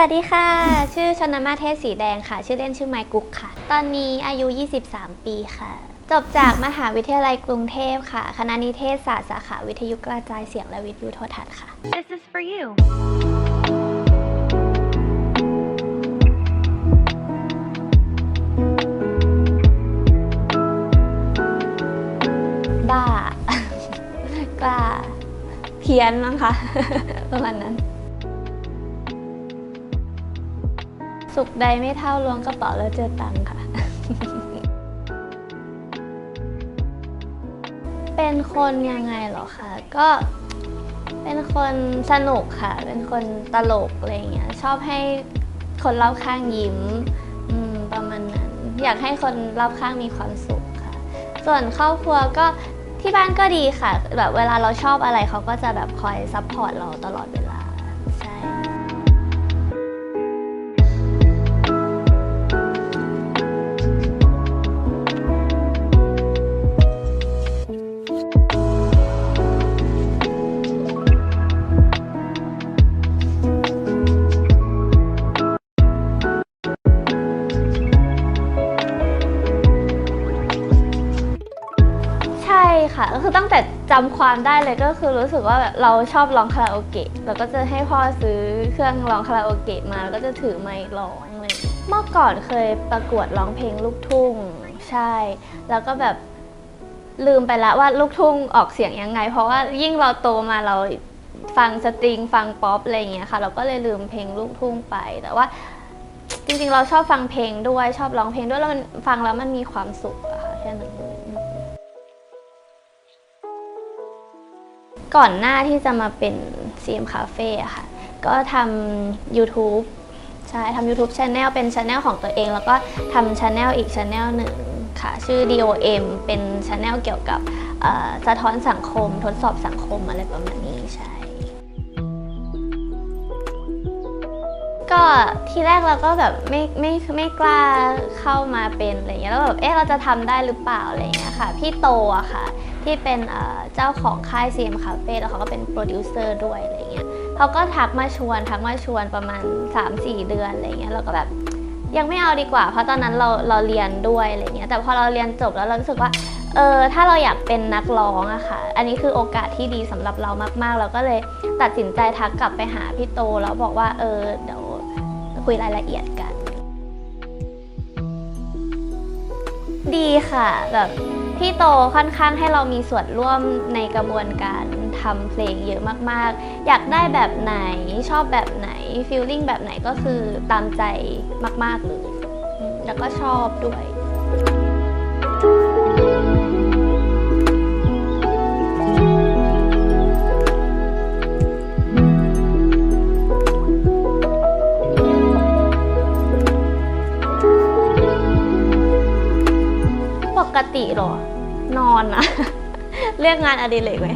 วัสดีค่ะ ชื่อชนมาเทศสีแดงค่ะ ชื่อเล่นชื่อไมกุ๊กค่ะ ตอนนี้อายุ 23 ปีค่ะ จบจากมหาวิทยาลัยกรุงเทพค่ะ คณะนิเทศศาสตร์สาขาวิทยุกระจายเสียงและวิทยุโทรทัศน์ค่ะ This is for you. บ้ากล้าเพี้ยนมั้งคะ ประมาณนั้น สุขใดไม่เท่าล้วงกระเป๋าแล้วเจอตังค่ะ เป็นคนยังไงเหรอคะก็เป็นคนสนุกค่ะ เป็นคนตลกอะไรเงี้ย ชอบให้คนรอบข้างยิ้มอืมประมาณนั้น อยากให้คนรอบข้างมีความสุขค่ะ ส่วนครอบครัวก็ที่บ้านก็ดีค่ะ แบบเวลาเราชอบอะไรเขาก็จะแบบคอยซัพพอร์ตเราตลอดเวลา ค่ะ ก็คือตั้งแต่จำความได้เลยก็คือรู้สึกว่าแบบเราชอบร้องคาราโอเกะเราก็จะให้พ่อซื้อเครื่องร้องคาราโอเกะมาแล้วก็จะถือไมค์ร้องอะไรเลยเมื่อก่อนเคยประกวดร้องเพลงลูกทุ่งใช่ แล้วก็แบบลืมไปแล้วว่าลูกทุ่งออกเสียงยังไง เพราะว่ายิ่งเราโตมาเราฟังสตริงฟังป๊อปอะไรอย่างเงี้ยค่ะ เราก็เลยลืมเพลงลูกทุ่งไปแต่ว่าจริงๆ เราชอบฟังเพลงด้วยชอบร้องเพลงด้วยแล้วมันฟังแล้วมันมีความสุขอะค่ะแค่นั้น ก่อนหน้าที่จะมาเป็น CM Cafe อะค่ะ ก็ทำ YouTube ใช่ทำ YouTube Channel เป็น Channel ของตัวเอง แล้วก็ทำ Channel อีก Channel หนึ่งค่ะ ชื่อ DOM เป็น Channel เกี่ยวกับสะท้อนสังคม ทดสอบสังคมอะไรประมาณนี้ใช่ ก็ทีแรกเราก็แบบไม่ไม่ไม่กล้าเข้ามาเป็นอะไรเงี้ยแล้วแบบเอ๊ะเราจะทำได้หรือเปล่าอะไรเงี้ยค่ะ พี่โตอะค่ะ ที่เป็นเจ้าของค่าย CM Cafe แล้วเขาก็เป็นโปรดิวเซอร์ด้วยอะไรเงี้ยเขาก็ทักมาชวนทักมาชวนประมาณ 3-4 เดือนอะไรเงี้ยเราก็แบบยังไม่เอาดีกว่า เพราะตอนนั้นเราเราเรียนด้วยอะไรเงี้ยแต่พอเราเรียนจบแล้วเรารู้สึกว่าเออถ้าเราอยากเป็นนักร้องอะค่ะ อันนี้คือโอกาสที่ดีสำหรับเรามากๆ เราก็เลยตัดสินใจทักกลับไปหาพี่โตแล้วบอกว่าเออเดี๋ยว คุยรายละเอียดกัน ดีค่ะแบบพี่โตค่อนข้างให้เรามีส่วนร่วมในกระบวนการทำเพลงเยอะมากๆ อยากได้แบบไหนชอบแบบไหนฟีลลิ่งแบบไหนก็คือตามใจมากๆเลยแล้วก็ชอบด้วย เรียกงานอดิเรกไหม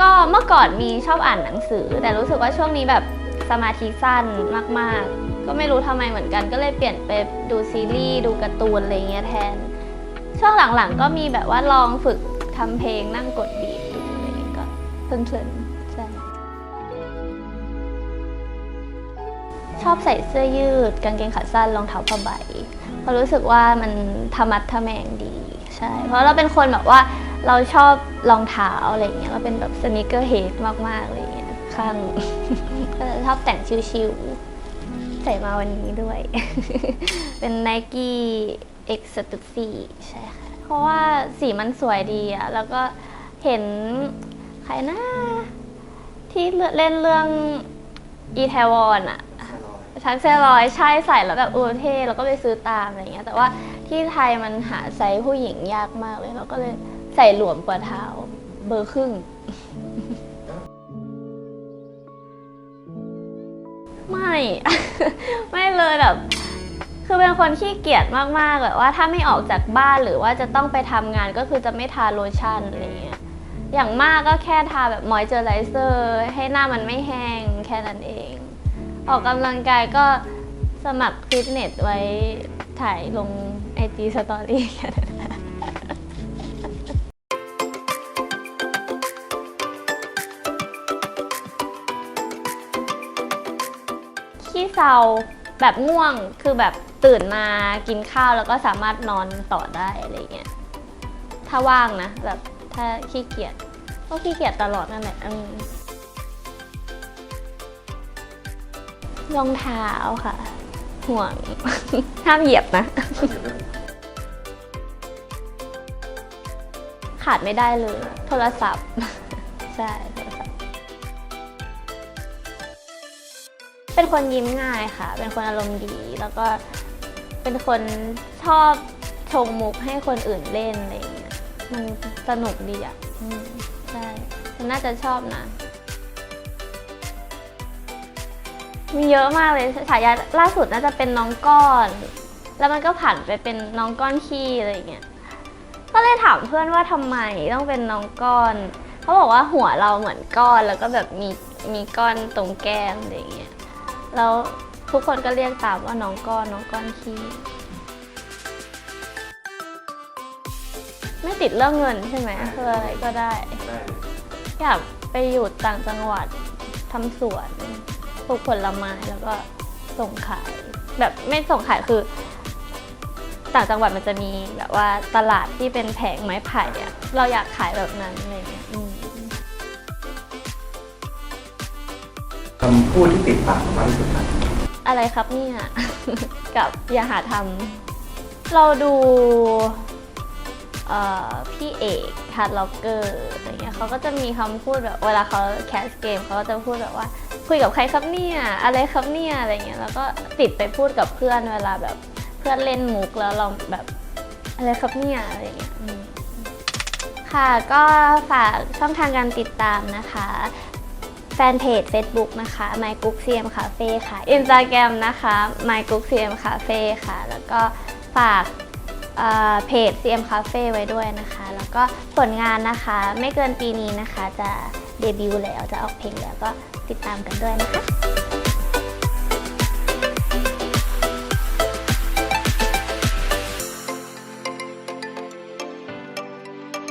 ก็เมื่อก่อนมีชอบอ่านหนังสือ แต่รู้สึกว่าช่วงนี้แบบสมาธิสั้นมาก ๆ ก็ไม่รู้ทำไมเหมือนกัน ก็เลยเปลี่ยนไปดูซีรีส์ดูการ์ตูนอะไรเงี้ยแทน ช่วงหลังๆ ก็มีแบบว่าลองฝึกทำเพลงนั่งกดบีทดูอะไรเงี้ยก็เพลินๆใช่ชอบใส่เสื้อยืด กางเกงขาสั้นรองเท้าผ้าใบเพราะรู้สึกว่ามันธรรมัดทะแมงดี ใช่ เพราะเราเป็นคนแบบว่า เราชอบรองเท้าอะไรเงี้ยเราเป็นแบบสนิเกอร์เฮดมากๆอะไรอย่างเงี้ยข้างก็จะชอบแต่งชิวๆใส่มาวันนี้ด้วย เป็น Nike X Stussy ใช่ค่ะ เพราะว่าสีมันสวยดีอะแล้วก็เห็นใครนะที่เล่นเรื่องอีแทวอนอะชักเซลอยใช่ใส่แล้วแบบเออเท่แล้วก็ไปซื้อตามอะไรเงี้ยแต่ว่าที่ไทยมันหาไซส์ผู้หญิงยากมากเลยเราก็เลย ใส่หลวมกว่าเท้า เบอร์ครึ่ง ไม่ ไม่เลยแบบ คือเป็นคนขี้เกียจมากๆแบบว่าถ้าไม่ออกจากบ้านหรือว่าจะต้องไปทำงานก็คือจะไม่ทาโลชั่นอะไรเงี้ย อย่างมากก็แค่ทาแบบมอยเจอไรเซอร์ให้หน้ามันไม่แห้งแค่นั้นเอง ออกกำลังกายก็สมัครฟิตเนสไว้ถ่ายลงไอจีสตอรี่แค่นั้น เซาแบบง่วงคือแบบตื่นมากินข้าวแล้วก็สามารถนอนต่อได้อะไรเงี้ยถ้าว่างนะแบบถ้าขี้เกียจก็ขี้เกียจตลอดนั่นแหละรองเท้าค่ะ ห่วง ห้ามเหยียบนะ ขาดไม่ได้เลย โทรศัพท์ ใช่ คนยิ้มง่ายค่ะ เป็นคนอารมณ์ดี แล้วก็เป็นคนชอบชงมุกให้คนอื่นเล่นอะไรอย่างเงี้ย มันสนุกดีอะใช่คุณน่าจะชอบนะ มีเยอะมากเลย ฉายาล่าสุดน่าจะเป็นน้องก้อน แล้วมันก็ผ่านไปเป็นน้องก้อนขี้อะไรอย่างเงี้ย ก็เลยถามเพื่อนว่าทำไมต้องเป็นน้องก้อน เขาบอกว่าหัวเราเหมือนก้อนแล้วก็แบบมีมีก้อนตรงแก้มอะไรอย่างเงี้ย แล้วทุกคนก็เรียกตามว่าน้องก้อนน้องก้อนขี้ไม่ติดเรื่องเงินใช่ไหมคืออะไรก็ได้ได้เลยอยากไปอยู่ต่างจังหวัดทำสวนปลูกผลไม้แล้วก็ส่งขาย แบบไม่ส่งขายคือ ต่างจังหวัดมันจะมีแบบว่าตลาดที่เป็นแผงไม้ไผ่อะเราอยากขายแบบนั้นอะไรเงี้ย คำพูดที่ติดปากมากที่สุดครับอะไรครับเนี่ย กับอย่าหาทำเราดูเอ่อพี่เอกฮาร์ดล็อกเกอร์อะไรเงี้ยเขาก็จะมีคำพูดแบบเวลาเขาแคสเกมเขาก็จะพูดแบบว่า คุยกับใครครับเนี่ยอะไรครับเนี่ยอะไรเงี้ยแล้วก็ติดไปพูดกับเพื่อนเวลาแบบเพื่อนเล่นมุกแล้วเราแบบอะไรครับเนี่ยอะไรเงี้ยค่ะก็ฝากช่องทางการติดตามนะคะ แฟนเพจ Facebook นะคะ My Cook CM Cafe ค่ะ Instagram นะคะ My Cook CM Cafe ค่ะ แล้วก็ฝากเเพจ CM Cafe ไว้ด้วยนะคะ แล้วก็ผลงานนะคะไม่เกินปีนี้นะคะจะเดบิวต์แล้วจะออกเพลงแล้วก็ติดตามกันด้วยนะคะ